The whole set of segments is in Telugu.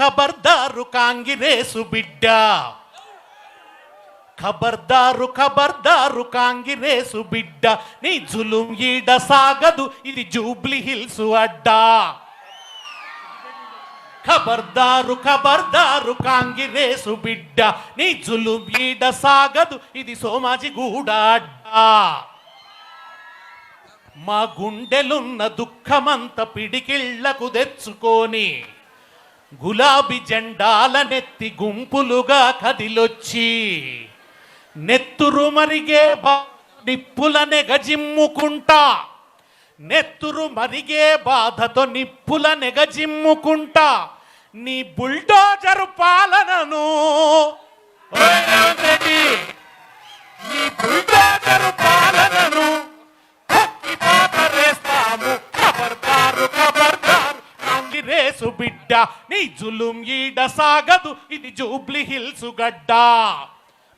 ఖబర్దారు కాంగిరేసు బిడ్డ. ఖబర్దారు ఖబర్దారు కాంగిరేసు బిడ్డ. నీ జులుం ఈడ సాగదు ఇది జూబ్లీ హిల్స్ అడ్డా. ఖబర్దారు ఖబర్దారు కాంగిరేసు బిడ్డ. నీ జులుం ఈడ సాగదు ఇది సోమాజిగూడ అడ్డా. మా గుండెలున్న దుఃఖమంత పిడికిళ్ళకు తెచ్చుకొని గులాబీ జెండాల నెత్తి గుంపులుగా కదిలొచ్చి నెత్తురు మరిగే బా- నెగజిమ్ముకుంటా నెత్తురు మరిగే బాధతో నిప్పుల నెగజిమ్ముకుంటా నీ బుల్డోజరు పాలనను నీ బుల్డోజరు పాలనను కాంగ్రెసు బిడ్డ నీ జులుం ఈడ సాగదు ఇది జూబ్లీ హిల్స్ గడ్డ.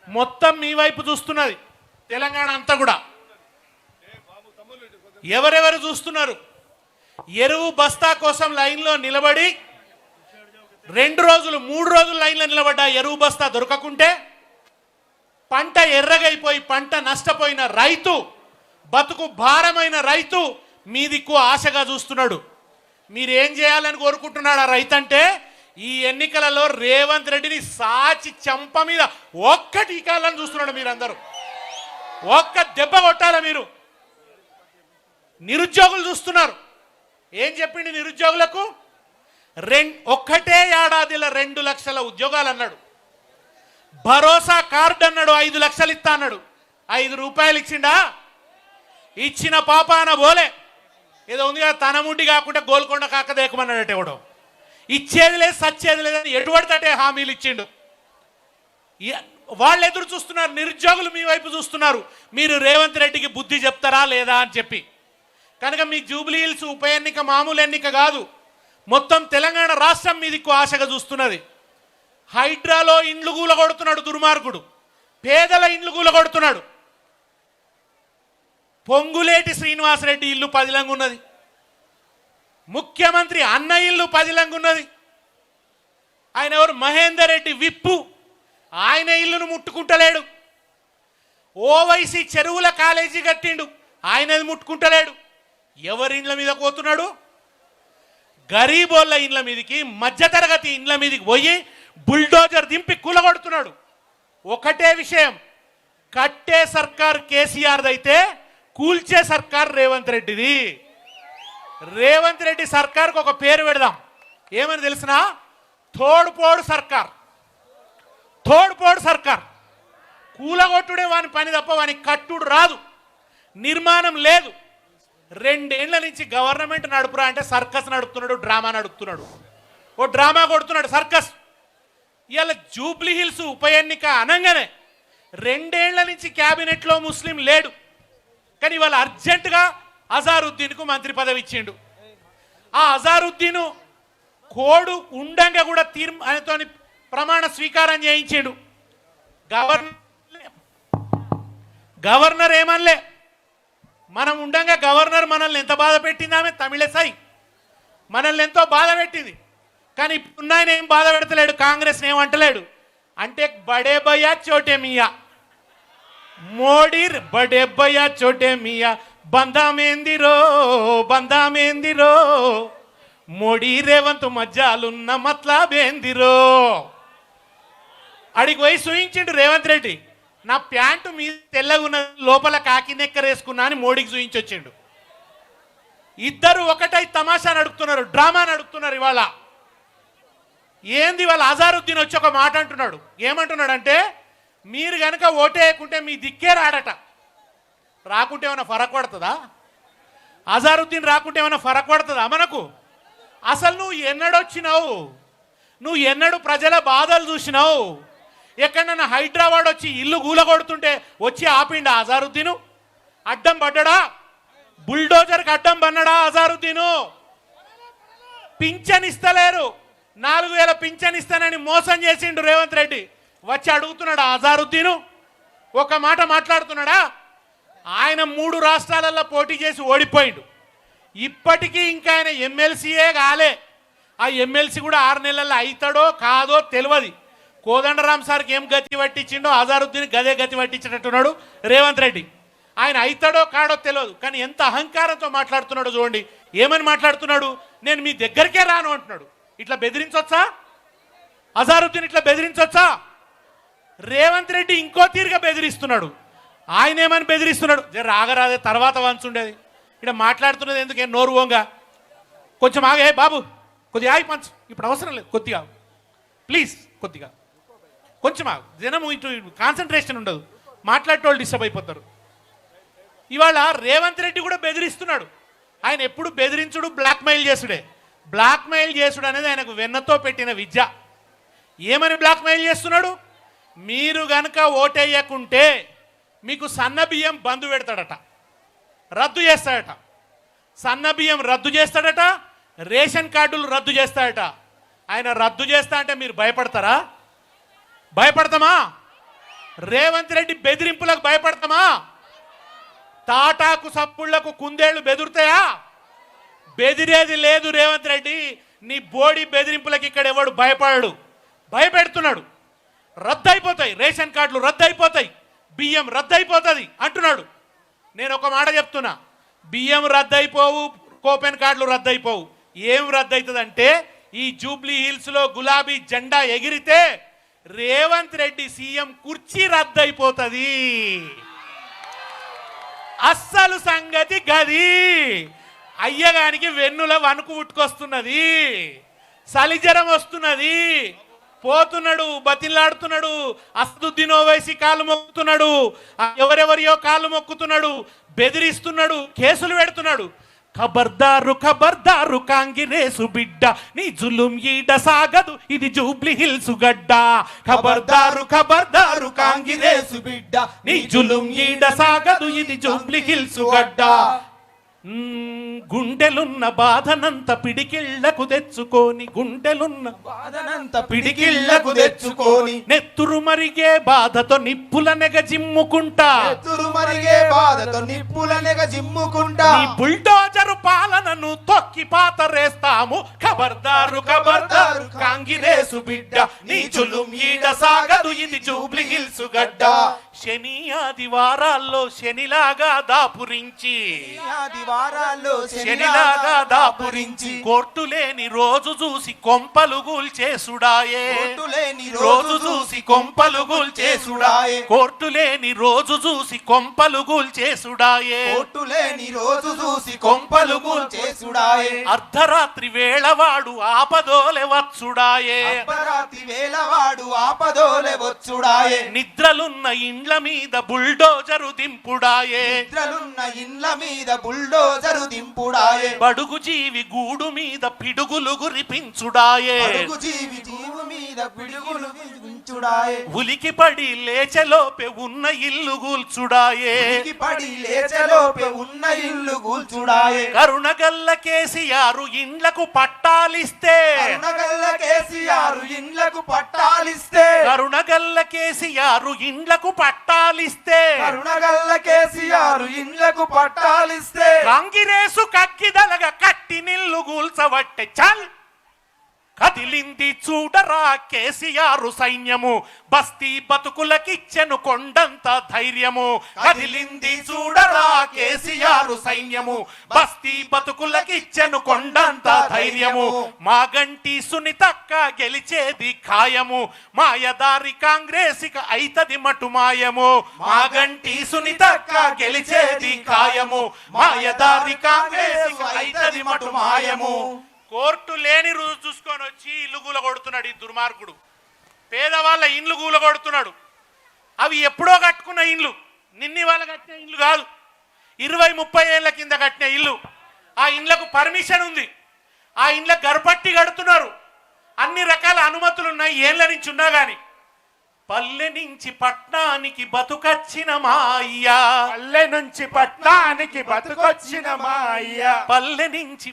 మొత్తం మీ వైపు చూస్తున్నది తెలంగాణ అంతా కూడా. ఎవరెవరు చూస్తున్నారు? ఎరువు బస్తా కోసం లైన్లో నిలబడి రెండు రోజులు మూడు రోజులు లైన్లో నిలబడ్డా ఎరువు బస్తా దొరకకుంటే పంట ఎర్రగైపోయి పంట నష్టపోయిన రైతు బతుకు భారమైన రైతు మీదికు ఆశగా చూస్తున్నాడు. మీరేం చేయాలని కోరుకుంటున్నాడు ఆ రైతు అంటే ఈ ఎన్నికలలో రేవంత్ రెడ్డిని సాచి చంప మీద ఒక్క టీకాలను చూస్తున్నాడు మీరందరూ. ఒక్క దెబ్బ కొట్టాల మీరు? నిరుద్యోగులు చూస్తున్నారు. ఏం చెప్పిండి నిరుద్యోగులకు? రెం ఒక్కటే ఏడాదిలో రెండు లక్షల ఉద్యోగాలు అన్నాడు. భరోసా కార్డు అన్నాడు ఐదు లక్షలు ఇస్తా అన్నాడు. ఐదు రూపాయలు ఇచ్చిండా? ఇచ్చిన పాపాన బోలే. ఏదో ఉంది కదా తన ముడ్డి కాకుండా గోల్కొండ కాక దేకమన్నాడట ఎవడో. ఇచ్చేది లేదు సచ్చేది లేదని ఎటువడితే హామీలు ఇచ్చిండు. వాళ్ళు ఎదురు చూస్తున్నారు నిరుద్యోగులు మీ వైపు చూస్తున్నారు. మీరు రేవంత్ రెడ్డికి బుద్ధి చెప్తారా లేదా అని చెప్పి. కనుక మీ జూబ్లీ హిల్స్ ఉప ఎన్నిక మామూలు ఎన్నిక కాదు. మొత్తం తెలంగాణ రాష్ట్రం మీదికు ఆశగా చూస్తున్నది. హైడ్రాలో ఇండ్లు కూలగొడుతున్నాడు దుర్మార్గుడు. పేదల ఇండ్లు కూలగొడుతున్నాడు పొంగులేటి శ్రీనివాసరెడ్డి ఇల్లు పదిలంగా ఉన్నది ముఖ్యమంత్రి అన్న ఇల్లు పదిలంగా ఉన్నది ఆయన ఎవరు? మహేందర్ రెడ్డి విప్పు. ఆయన ఇల్లును ముట్టుకుంటలేడు. ఓవైసీ చెరువుల కాలేజీ కట్టిండు. ఆయనది ముట్టుకుంటలేడు. ఎవరి ఇండ్ల మీద పోతున్నాడు? గరీబోళ్ళ ఇండ్ల మీదకి మధ్యతరగతి ఇండ్ల మీదకి పోయి బుల్డోజర్ దింపి కూలగొడుతున్నాడు. ఒకటే విషయం. కట్టే సర్కార్ కేసీఆర్ది అయితే కూల్చే సర్కార్ రేవంత్ రెడ్డిది. రేవంత్ రెడ్డి సర్కార్కి ఒక పేరు పెడదాం. ఏమని తెలిసిన? తోడుపోడు సర్కార్. తోడుపోడు సర్కార్. కూలగొట్టుడే వాని పని తప్ప వాని కట్టుడు రాదు. నిర్మాణం లేదు. రెండేళ్ళ నుంచి గవర్నమెంట్ నడుపురా అంటే సర్కస్ నడుపుతున్నాడు డ్రామా నడుపుతున్నాడు. ఓ డ్రామా కొడుతున్నాడు సర్కస్. ఇవాళ జూబ్లీ హిల్స్ ఉప ఎన్నిక అనగానే రెండేళ్ళ నుంచి క్యాబినెట్లో ముస్లిం లేడు. కానీ ఇవాళ అర్జెంటుగా అజారుద్దీన్కు మంత్రి పదవి ఇచ్చిండు. ఆ అజారుద్దీన్ కోడు ఉండంగా కూడా తీర్ ఆయనతో ప్రమాణ స్వీకారం చేయించిండు. Governor governor ఏమనలే? మనం ఉండంగా గవర్నర్ మనల్ని ఎంత బాధ పెట్టింది ఆమె? తమిళసాయి మనల్ని ఎంతో బాధ పెట్టింది. కానీ ఇప్పుడు ఏం బాధ పెడతలేడు? కాంగ్రెస్ ఏమంటలేడు అంటే బడే భయ్యా చోటే మియా మోడీర్ బడే చోటే మియా. బంధామేందిరో బంధామేందిరో? మోడీ రేవంత్ మధ్యాలున్న మత్లాబేందిరో? అడిగి పోయి చూయించిండు రేవంత్ రెడ్డి. నా ప్యాంటు మీద తెల్లగున్న లోపల కాకి నెక్కరేసుకున్నా అని మోడీకి చూయించొచ్చిండు. ఇద్దరు ఒకటై తమాషా నడుపుతున్నారు డ్రామా నడుపుతున్నారు ఇవాళ. ఏంది వాళ్ళ అజారుద్దీన్ వచ్చి ఒక మాట అంటున్నాడు? ఏమంటున్నాడంటే మీరు కనుక ఓటేయకుంటే మీ దిక్కే రాడట. రాకుంటే ఏమైనా ఫరక్ పడుతుందా? అజారుద్దీన్ రాకుంటే ఏమైనా ఫరక్ పడుతుందా మనకు? అసలు నువ్వు ఎన్నడొచ్చినావు? నువ్వు ఎన్నడు ప్రజల బాధలు చూసినావు? ఎక్కడన్నా హైదరాబాద్ వచ్చి ఇల్లు గూలగొడుతుంటే వచ్చి ఆపిండా అజారుద్దీను? అడ్డం పడ్డడా? బుల్డోజర్కి అడ్డం పన్నడా అజారుద్దీను? పింఛన్ ఇస్తలేరు నాలుగు వేల పింఛన్ ఇస్తానని మోసం చేసిండు రేవంత్ రెడ్డి. వచ్చి అడుగుతున్నాడా అజారుద్దీను ఒక మాట మాట్లాడుతున్నాడా? ఆయన మూడు రాష్ట్రాలలో పోటీ చేసి ఓడిపోయిండు. ఇప్పటికీ ఇంకా ఆయన ఎమ్మెల్సీయే కాలే. ఆ ఎమ్మెల్సీ కూడా ఆరు నెలల్లో అవుతాడో కాదో తెలియదు కోదండరామ్ సార్కి ఏం గతి పట్టించిండో అజారుద్దీన్ గదే గతి పట్టించినట్టున్నాడు రేవంత్ రెడ్డి. ఆయన అవుతాడో కాడో తెలియదు కానీ ఎంత అహంకారంతో మాట్లాడుతున్నాడో చూడండి. ఏమని మాట్లాడుతున్నాడు? నేను మీ దగ్గరికే రాను అంటున్నాడు. ఇట్లా బెదిరించొచ్చా? అజారుద్దీన్ ఇట్లా బెదిరించొచ్చా? రేవంత్ రెడ్డి ఇంకో తీరుగా బెదిరిస్తున్నాడు. ఆయన ఏమని బెదిరిస్తున్నాడు? జర ఆగరాదే తర్వాత వంచుండేది ఇక్కడ మాట్లాడుతున్నది ఎందుకే? నోరు ఓంగా కొంచెం ఆగే బాబు కొద్దిగా ఆగి పంచు. ఇప్పుడు అవసరం లేదు కొద్దిగా ప్లీజ్ కొద్దిగా కొంచెం ఆగు. జనం ఇటు కాన్సన్ట్రేషన్ ఉండదు. మాట్లాడేటోళ్ళు డిస్టర్బ్ అయిపోతారు. ఇవాళ రేవంత్ రెడ్డి కూడా బెదిరిస్తున్నాడు. ఆయన ఎప్పుడు బెదిరించుడు? బ్లాక్మెయిల్ చేసుడే. బ్లాక్మెయిల్ చేసుడు అనేది ఆయనకు వెన్నతో పెట్టిన విద్య. ఏమని బ్లాక్మెయిల్ చేస్తున్నాడు? మీరు గనక ఓటేయకుంటే మీకు సన్న బియ్యం బంద్ పెడతాడట. రద్దు చేస్తాడట. సన్న బియ్యం రద్దు చేస్తాడట రేషన్ కార్డులు రద్దు చేస్తాడట. ఆయన రద్దు చేస్తా అంటే మీరు భయపడతారా? భయపడతామా? రేవంత్ రెడ్డి బెదిరింపులకు భయపడతామా? తాటాకు సప్పుళ్ళకు కుందేళ్ళు బెదురుతాయా? బెదిరేది లేదు రేవంత్ రెడ్డి. నీ బోడి బెదిరింపులకు ఇక్కడ ఎవడు భయపడడు? భయపెడుతున్నాడు. రద్దు అయిపోతాయి రేషన్ కార్డులు రద్దు అయిపోతాయి బియ్యం రద్దు అయిపోతుంది అంటున్నాడు. నేను ఒక మాట చెప్తున్నా. బియ్యం రద్దు అయిపోవు కోపెన్ కార్డులు రద్దు అయిపోవు ఏం రద్దు అవుతుందంటే ఈ జూబ్లీ హిల్స్లో గులాబీ జెండా ఎగిరితే రేవంత్ రెడ్డి సీఎం కుర్చీ రద్దు అయిపోతుంది అస్సలు సంగతి గది. అయ్యగానికి వెన్నుల వణుకు ఉట్టుకొస్తున్నది సలిజరం వస్తున్నది. పోతున్నాడు బతిలాడుతున్నాడు అసదుద్దీన్ ఓవైసీ కాలు మొక్కుతున్నాడు ఎవరెవరియో కాలు మొక్కుతున్నాడు బెదిరిస్తున్నాడు కేసులు పెడుతున్నాడు. ఖబర్దారు ఖబర్దారు కాంగిరేసు బిడ్డ నీ జులుం ఈడ సాగదు ఇది జూబ్లీ హిల్స్ గడ్డ. ఖబర్దారు ఖబర్దారు కాంగిరేసు బిడ్డ నీ జులుం ఈడ సాగదు ఇది జూబ్లీ హిల్స్ గడ్డ. గుండెలున్న బాధనంత పిడికిళ్ళకు తెచ్చుకొని గుండెలున్న బాధనంత పిడికిళ్ళకు తెచ్చుకొని నెత్తురు మరిగే బాధతో నిప్పుల నెగ జిమ్ముకుంటా. ఎత్తురు మరిగే బాధతో నిప్పులనెగ జిమ్ముకుంటా. నీ బుల్డోజరు పాలనను తొక్కి పాతరేస్తాము ఖబర్దారు ఖబర్దారు కాంగిరేసు బిడ్డ. నీ చులుం ఈడ సాగదు ఇది జూబ్లీ హిల్స్ గడ్డ. శని ఆదివారాల్లో శనిలాగా దాపురించి. ఆదివారాల్లో శనిలాగా దాపురించి. కోర్టు లేని రోజు చూసి కొంపలు గూల్చేసుడాయే. లేని రోజు చూసి కొంపలు గూల్చేసుడాయే. కోర్టు లేని రోజు చూసి కొంపలు గూల్చేసుడాయే. కోర్టు లేని రోజు చూసి కొంపలు చేసుడాయే అర్ధరాత్రి వేళవాడు ఆపదోలె వచ్చుడాయే. అర్ధరాత్రి వేలవాడు ఆపదోలే వచ్చుడాయే. నిద్రలున్న ఇండ్ల మీద బుల్డోజరు దింపుడాయే. నిద్రలున్న ఇండ్ల మీద బుల్డోజరు దింపుడాయే. బడుగు జీవి గూడు మీద పిడుగులు గురిపించుడాయే. అడుగు జీవి జీవు మీద పిడుగులు వించుడాయే ఉలికి పడి లేచలోపే ఉన్న ఇల్లు గూల్చుడాయే ఉనికి పడి లేచలోపే ఉన్న ఇల్లు కూల్చుడాయే. కరుణగల్ల కేసీఆర్ ఇండ్లకు పట్టాలిస్తే. కరుణగల్ల కేసీఆర్ ఇండ్లకు పట్టాలిస్తే. కరుణగల్ల కేసీఆర్ ఇండ్లకు పట్టాలిస్తే. కరుణగల్ల కేసీఆర్ ఇండ్లకు పట్టాలిస్తే. కాంగిరేసు కక్కిదలగ కట్టి నిల్లు గూల్చవట్టె చల్. కదిలింది చూడరా కేసీఆర్ సైన్యము. బస్తీ బతుకులకిచ్చెను కొండంత ధైర్యము. కదిలింది చూడరా కేసీఆర్ సైన్యము. బస్తీ బతుకులకిచ్చెను కొండంత ధైర్యము. మాగంటి సునీతక్క గెలిచేది ఖాయము. మాయదారి కాంగ్రెస్ ఇక అయితది మటు మాయము మాగంటి సునీతక్క గెలిచేది ఖాయము. మాయదారి కాంగ్రెస్ అయితది మటు మాయము కోర్టు లేని రోజు చూసుకొని వచ్చి ఇల్లు గూల కొడుతున్నాడు ఈ దుర్మార్గుడు. పేదవాళ్ళ ఇండ్లు గూల కొడుతున్నాడు అవి ఎప్పుడో కట్టుకున్న ఇండ్లు. నిన్ని వాళ్ళ కట్టిన ఇల్లు కాదు. ఇరవై ముప్పై ఏళ్ళ కింద కట్టిన ఇల్లు. ఆ ఇండ్లకు పర్మిషన్ ఉంది. ఆ ఇండ్లకు గర్భట్టి కడుతున్నారు. అన్ని రకాల అనుమతులు ఉన్నాయి. ఏళ్ళ నుంచి ఉన్నా కానీ పల్లె నుంచి పట్నానికి బతుకచ్చిన మా అయ్యా పల్లె నుంచి పట్నానికి బతుకొచ్చిన మా అయ్య పల్లె నుంచి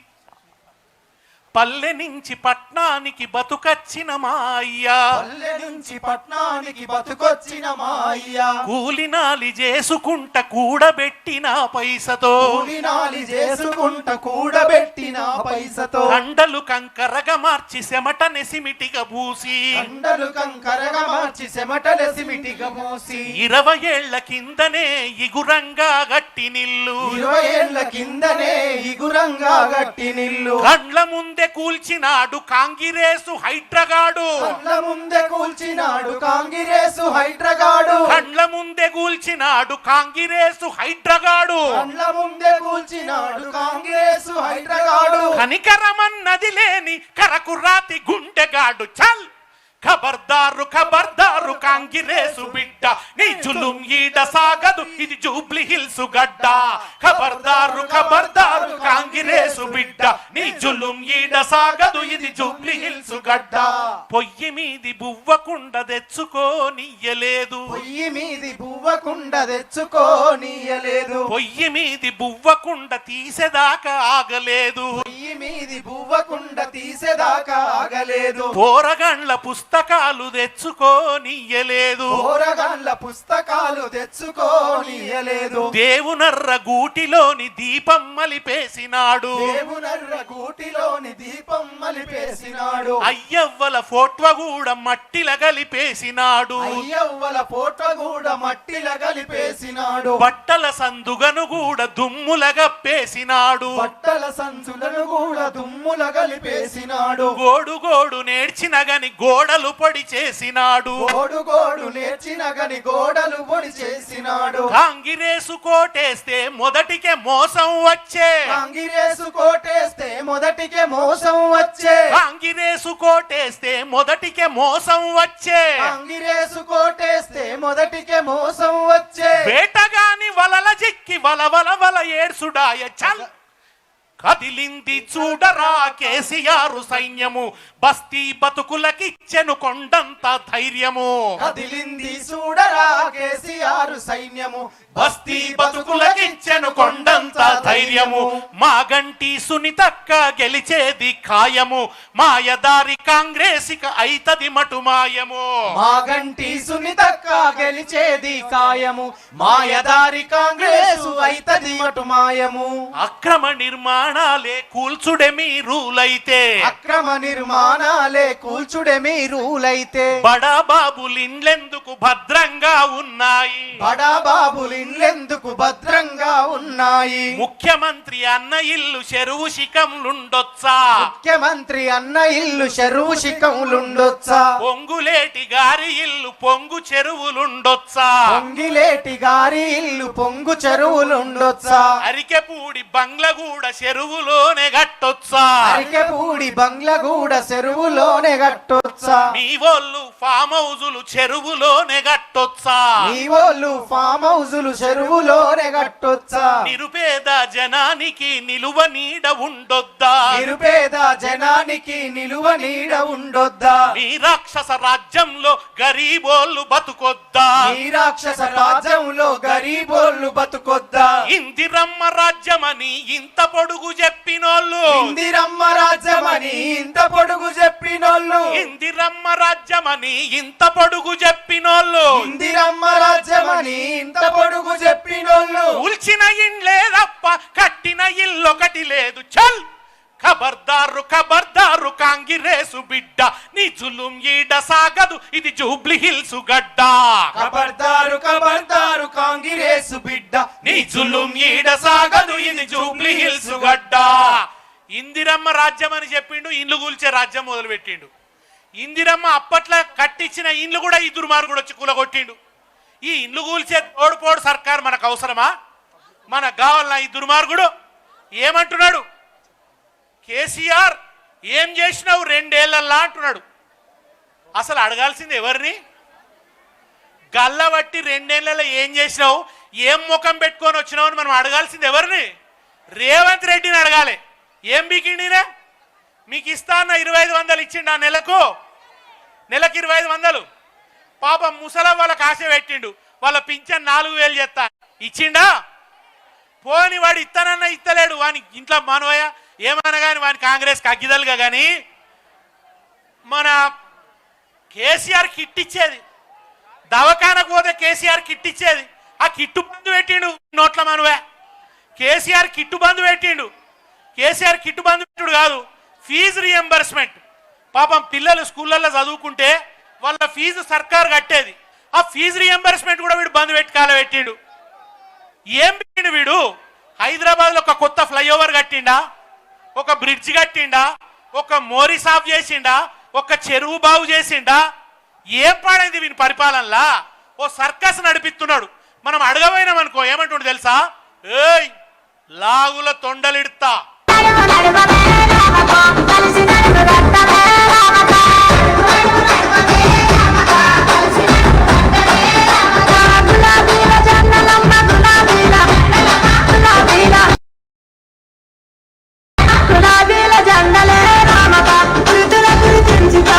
పల్లె నుంచి పట్నానికి బతుకచ్చిన మా అయ్యా. పల్లె నుంచి పట్నానికి బతుకొచ్చిన మా అయ్యా. కూలినాలి చేసుకుంట కూడబెట్టిన పైసతో. కూలినాలి చేసుకుంట కూడబెట్టిన పైసతో. కండలు కంకరగా మార్చి చెమట నెసిమిటిగా పూసి. కండలు కంకరగా మార్చి చెమటలెసిమిటిగా మోసి ఇరవై ఏళ్ళ కిందనే ఇగురంగా గట్టి నిల్లు. ఇరవై ఏళ్ళ కిందనే ఇగురంగా గట్టి నిల్లు. కండ్ల ముందే కూల్చినాడు కాంగిరేసు హైడ్రగాడు. కళ్ళ ముందే కూల్చినాడు కాంగిరేసు హైడ్రగాడు. కండ్ల ముందే కూల్చినాడు కాంగిరేసు హైడ్రగాడు. కళ్ళ ముందే కూల్చినాడు కాంగ్రెసు హైడ్రగాడు. కనికరమన్నది లేని కరకురాతి గుండెగాడు చల్. ఖబర్దారు ఖబర్దారు కాంగిరేసు బిడ్డ. నీ జులుం ఈడ సాగదు ఇది జూబ్లీ హిల్స్ గడ్డ. ఖబర్దారు ఖబర్దారు కాంగిరేసు బిడ్డ. నీ జులుం ఈడ సాగదు ఇది జూబ్లీ హిల్స్ గడ్డ. పొయ్యి మీది బువ్వకుండ తెచ్చుకోనియ్యలేదు పొయ్యి మీది బువ్వకుండ తెచ్చుకోనీయలేదు పొయ్యి మీది బువ్వకుండ తీసేదాకా ఆగలేదు. పొయ్యి మీది బువ్వకుండ తీసేదాకా ఆగలేదు. పోరగండ్ల పుస్తకాలు తెచ్చుకోనియ్యలేదు. పోరగాళ్ళ పుస్తకాలు తెచ్చుకోనీయలేదు దేవునర్ర గూటిలోని దీపం మలిపేసినాడు. దేవునర్ర గూటిలోని దీపం మలిపేసినాడు. అయ్యవ్వల ఫోట్వ కూడా మట్టిల కలిపేసినాడు అయ్యవ్వల పోట కూడా మట్టిల కలిపేసినాడు బట్టల సందుగను కూడా దుమ్ముల గప్పేసినాడు. బట్టల సంచులను కూడా దుమ్ముల కలిపేసినాడు గోడు గోడు నేర్చిన గని గోడలు పొడి చేసినాడు. గోడు గోడు నేర్చిన గని గోడలు పొడి చేసినాడు. కాంగిరేసు కోటేస్తే మొదటికే మోసం వచ్చే. కాంగిరేసు కోటేస్తే మొదటికే మోసం వచ్చే. కాంగిరేసు కోటేస్తే మొదటికే మోసం వచ్చే. కాంగిరేసు కోటేస్తే మొదటికే మోసం వచ్చే. వేటగాని వలల చిక్కి వల వల వల ఏడ్సుడాయ చల్ కదిలింది చూడరా కేసీఆర్ సైన్యము. బస్తీ బతుకులకిచ్చెను కొండంత ధైర్యము. కదిలింది చూడరా కేసీఆర్ సైన్యము. బస్తీ బతుకులకిచ్చెను కొండంత ధైర్యము. మా గంటి సునీతక్క గెలిచేది ఖాయము. మాయదారి కాంగ్రెసిక అయితది మటు మాయము. మా గంటి సునీతక్క గెలిచేది కాయము మాయదారి కాంగ్రెసు అయితది మటు మాయము. అక్రమ నిర్మాణాలే కూల్చుడే మీ రూలైతే. అక్రమ నిర్మాణాలే కూల్చుడే మీ రూలైతే. బడా బాబులిండ్లెందుకు భద్రంగా ఉన్నాయి? బడా బాబులు ఇల్లెందుకు భద్రంగా ఉన్నాయి? ముఖ్యమంత్రి అన్న ఇల్లు చెరువు శిఖంలుండొచ్చా? ముఖ్యమంత్రి అన్న ఇల్లు చెరువు శిఖములుండొచ్చా పొంగులేటి గారి ఇల్లు పొంగు చెరువులుండొచ్చా? పొంగిలేటి గారి ఇల్లు పొంగు చెరువులుండొచ్చా? అరికెపూడి బంగ్లగూడ చెరువులోనే గట్టొచ్చా అరికెపూడి బంగ్లగూడ చెరువులోనే గట్టొచ్చా మీ వాళ్ళు ఫామ్ హౌజులు చెరువులోనే గట్టొచ్చా మీ వాళ్ళు ఫామ్ హౌజులు చెరువులోనే గట్టొచ్చా నిరుపేద జనానికి నిలువ నీడ ఉండొద్దా? నిరుపేద జనానికి నిలువ నీడ ఉండొద్దా? మీ రాక్షస రాజ్యంలో గరీబోళ్ళు బతుకొద్దా? ఈ రాక్షస రాజ్యంలో గరీబోళ్ళు బతుకొద్దా? ఇందిరమ్మ రాజ్యమని ఇంత పొడుగు చెప్పినోళ్ళు. ఇందిరమ్మ రాజ్యమని ఇంత పొడుగు చెప్పినోళ్ళు. ఇందిరమ్మ రాజ్యమని ఇంత పొడుగు చెప్పినోళ్ళు. ఇందిరమ్మ రాజ్యమని ఇంత పొడుగు చెప్పినోళ్ళు. కూల్చిన ఇండ్లే తప్ప కట్టిన ఇల్లొకటి లేదు. చల్! ఖబర్దారు ఖబర్దారు కాంగిరేసు బిడ్డ నీ జులుం ఈడ సాగదు ఇది జూబ్లీ హిల్స్ గడ్డ. కబర్దారు కబర్దారు కాంగిరేసు బిడ్డ నీ జులుం ఈడ సాగదు ఇది జూబ్లీ హిల్స్ గడ్డ. ఇందిరమ్మ రాజ్యం అని చెప్పిండు ఇండ్లు కూల్చే రాజ్యం మొదలు పెట్టిండు ఇందిరమ్మ అప్పట్లో కట్టించిన ఇండ్లు కూడా ఈ దుర్మార్గుడు వచ్చి కూలగొట్టిండు. ఈ ఇండ్లు కూల్చే తోడుపోడు సర్కార్ మనకు అవసరమా? మనకు కావాలన్నా ఈ దుర్మార్గుడు ఏమంటున్నాడు? కేసీఆర్ ఏం చేసినావు రెండేళ్ళల్లా అంటున్నాడు. అసలు అడగాల్సింది ఎవరిని? గల్లబట్టి రెండేళ్ళలో ఏం చేసినావు? ఏం ముఖం పెట్టుకొని వచ్చినావు అని మనం అడగాల్సింది ఎవరిని? రేవంత్ రెడ్డిని అడగాలి. ఏం బీకిండినా? మీకు ఇస్తా అన్న ఇరవై ఐదు వందలు ఇచ్చిండు ఆ నెలకు. నెలకు ఇరవై ఐదు వందలు. పాపం ముసల వాళ్ళకి ఆశ పెట్టిండు. వాళ్ళ పింఛన్ నాలుగు వేలు చేస్తా. ఇచ్చిండా? పోని వాడు ఇస్తానన్నా ఇస్తలేడు వాని ఇంట్లో మానవయ్య ఏమన్నా కానీ వాని కాంగ్రెస్ అగ్గిదలుగా కానీ మన కేసీఆర్ కిట్ ఇచ్చేది దవాఖానకు పోతే కేసీఆర్ కిట్ ఇచ్చేది ఆ కిట్టు బంధు పెట్టిండు నోట్ల మనవే. కేసీఆర్ కిట్టు బంధు పెట్టిండు. కేసీఆర్ కిట్టు బంధు పెట్టుడు కాదు ఫీజు రియంబర్స్మెంట్ పాపం పిల్లలు స్కూళ్ళల్లో చదువుకుంటే వాళ్ళ ఫీజు సర్కారు కట్టేది. ఆ ఫీజు రియంబర్స్మెంట్ కూడా వీడు బంధు పెట్టి కాల పెట్టిండు. ఏం పెట్టిండు వీడు? హైదరాబాద్లో ఒక కొత్త ఫ్లైఓవర్ కట్టిండా? ఒక బ్రిడ్జ్ కట్టిండా ఒక మోరీ సాఫ్ చేసిండా ఒక చెరువు బాగు చేసిండా ఏం పాడైంది వీని పరిపాలనలా ఓ సర్కస్ నడిపిస్తున్నాడు మనం అడగబోయినాం అనుకో ఏమంటుండు తెలుసా ఏయ్ లాగుల తొండలిడతా జండలే రామక మృతుల గురించుకో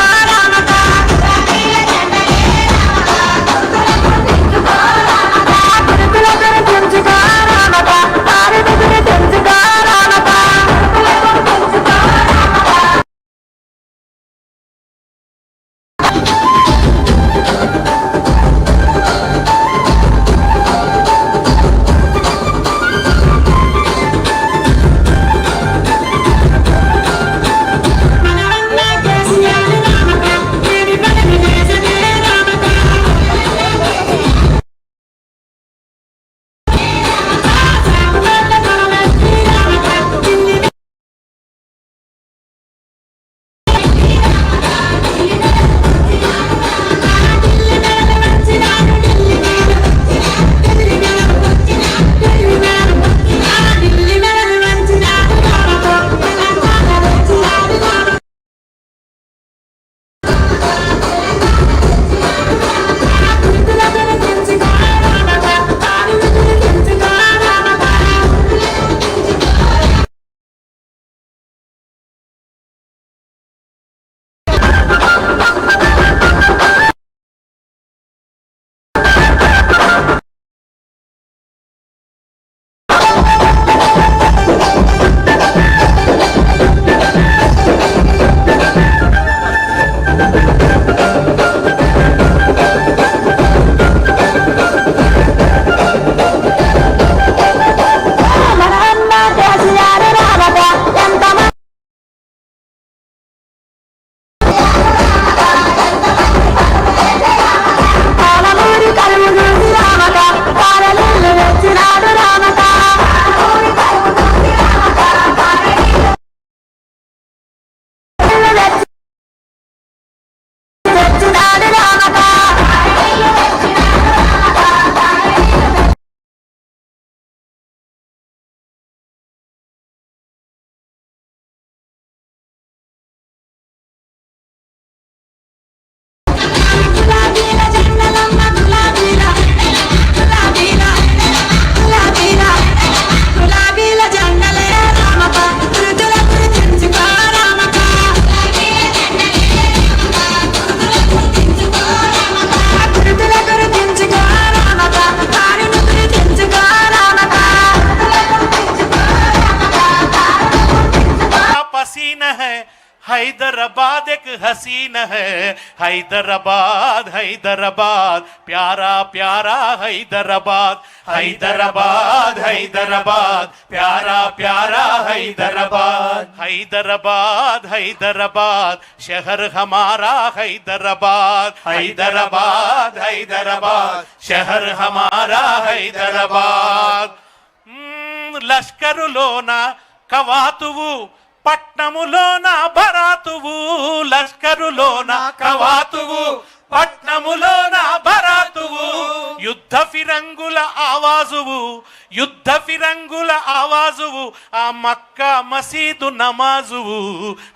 हैदराबाद एक हसीन है। हैदराबाद हैदराबाद, प्यारा प्यारा हैदराबाद। हैदराबाद हैदराबाद, प्यारा प्यारा हैदराबाद। हैदराबाद हैदराबाद, शहर हमारा हैदराबाद। हैदराबाद हैदराबाद, शहर हमारा हैदराबाद। हम्म, लश्कर लोना कवातु పట్నములోన భరాతువు లష్కరులోన కవాతువు. పట్నములోన భరాతువు యుద్ధ ఫిరంగుల ఆవాజువు. యుద్ధ ఫిరంగుల ఆవాజువు ఆ మక్క మసీదు నమాజువు.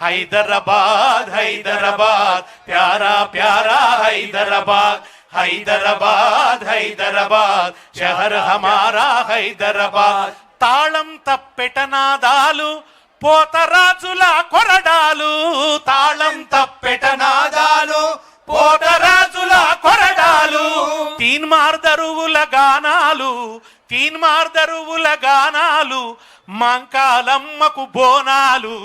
హైదరాబాద్ హైదరాబాద్ ప్యారా ప్యారా హైదరాబాద్. హైదరాబాద్ హైదరాబాద్. షహర్ హమారా హైదరాబాద్. తాళం తప్పెటనాదాలు పోతరాజుల కొరడాలు తాళం తప్పెటనాదాలు పోతరాజుల కొరడాలు. తీన్మార్ దరువుల గానాలు తీన్మార్ దరువుల గానాలు మంకాలమ్మకు బోనాలు.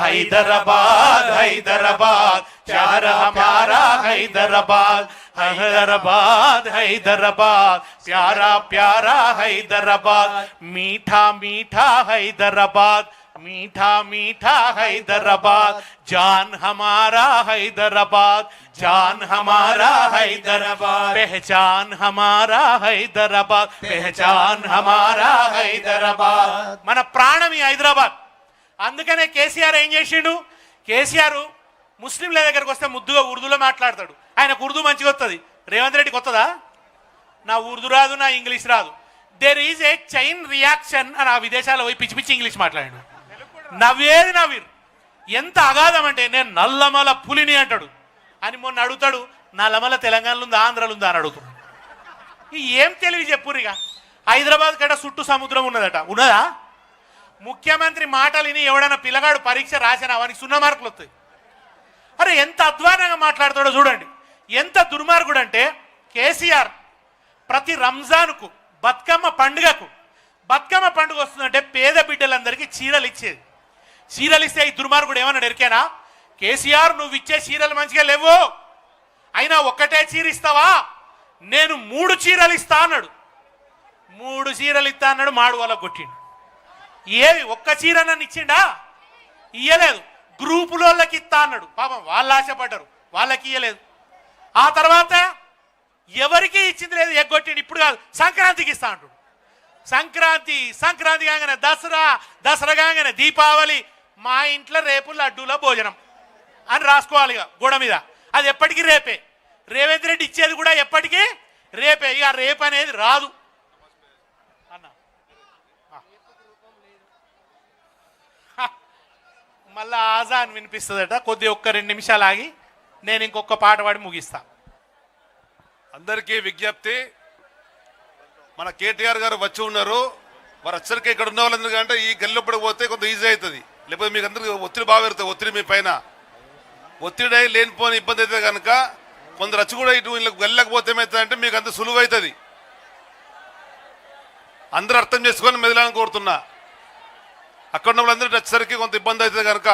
హైదరాబాద్ హైదరాబాద్ ప్యార హమారా హైదరాబాద్ హైదరాబాద్ హైదరాబాద్. ప్యారా ప్యారా హైదరాబాద్. మీఠా మీఠా హైదరాబాద్. मीठा मीठा हैदराबाद जान हमारा हैदराबाद जान हमारा हैदराबाद पहचान हमारा हैदराबाद पहचान हमारा हैदराबाद మన ప్రాణం ఈ హైదరాబాద్ అందుకనే కేసీఆర్ ఏం చేసిండు కేసీఆర్ ముస్లింల దగ్గరకు వస్తే ముద్దుగా ఉర్దూలో మాట్లాడతాడు ఆయనకు ఉర్దూ మంచిగా వస్తుంది రేవంత్ రెడ్డికి వస్తుందా నా ఉర్దూ రాదు నా ఇంగ్లీష్ రాదు there is a chain reaction అని ఆ విదేశాల్లో పోయి పిచ్చి పిచ్చి ఇంగ్లీష్ మాట్లాడాడు నవ్వేది నవ్విరు. ఎంత అగాధం అంటే నేను నల్లమల పులిని అంటాడు. అని మొన్న అడుగుతాడు నల్లమల తెలంగాణలో ఉందా ఆంధ్రలో ఉందా అని అడుగుతాడు. ఏం తెలివి చెప్పురిగా హైదరాబాద్ కడ చుట్టూ సముద్రం ఉన్నదట. ఉన్నదా? ముఖ్యమంత్రి మాటలు విని ఎవడైనా పిల్లగాడు పరీక్ష రాసిన వానికి సున్నా మార్కులు వస్తాయి. అరే ఎంత అధ్వానంగా మాట్లాడతాడో చూడండి. ఎంత దుర్మార్గుడు అంటే కేసీఆర్ ప్రతి రంజాన్కు బతుకమ్మ పండుగకు బతుకమ్మ పండుగ వస్తుందంటే పేద బిడ్డలందరికీ చీరలు ఇచ్చేది. చీరలు ఇస్తే ఈ దుర్మార్గుడు ఏమన్నాడు ఎరికేనా? కేసీఆర్ నువ్వు ఇచ్చే చీరలు మంచిగా లేవు. అయినా ఒక్కటే చీర ఇస్తావా నేను మూడు చీరలు ఇస్తా అన్నాడు. మూడు చీరలు ఇస్తా అన్నాడు మాడు వాళ్ళ కొట్టిండు. ఏవి ఒక్క చీర నన్ను ఇచ్చిండా? ఇయ్యలేదు. గ్రూపులోళ్ళకి ఇస్తా అన్నాడు. పాపం వాళ్ళు ఆశపడ్డారు. వాళ్ళకి ఇయ్యలేదు. ఆ తర్వాత ఎవరికి ఇచ్చింది లేదు? ఎగ్గొట్టిండు ఇప్పుడు కాదు. సంక్రాంతికి ఇస్తా అంటాడు. సంక్రాంతి సంక్రాంతి కాగానే దసరా దసరా కాగానే దీపావళి మా ఇంట్లో రేపు లడ్డూల భోజనం అని రాసుకోవాలి ఇక గోడ మీద. అది ఎప్పటికీ రేపే. రేవంత్ రెడ్డి ఇచ్చేది కూడా ఎప్పటికీ రేపే. ఇక రేపు అనేది రాదు. అన్న. మళ్ళా ఆజాన్ వినిపిస్తుందట. కొద్ది ఒక్క రెండు నిమిషాలు ఆగి నేను ఇంకొక పాట పాడి ముగిస్తా. అందరికీ విజ్ఞప్తి. మన కేటీఆర్ గారు వచ్చి ఉన్నారు. వారు వచ్చరికి ఇక్కడ ఉన్న వాళ్ళు ఎందుకంటే ఈ గెల్లప్పుడు పోతే కొంత ఈజీ అవుతుంది. లేకపోతే మీకు అందరికి ఒత్తిడి బాగా పెరుగుతుంది. ఒత్తిడి మీ పైన. ఒత్తిడి అయి లేనిపోని ఇబ్బంది అయితే కనుక కొందరు వచ్చి కూడా ఇటు వీళ్ళకి వెళ్ళకపోతే ఏమవుతుందంటే మీకు అంత సులువు అవుతుంది అందరూ అర్థం చేసుకొని మెదలని కోరుతున్నా. అక్కడ ఉన్న వాళ్ళందరూ వచ్చేసరికి కొంత ఇబ్బంది అవుతుంది కనుక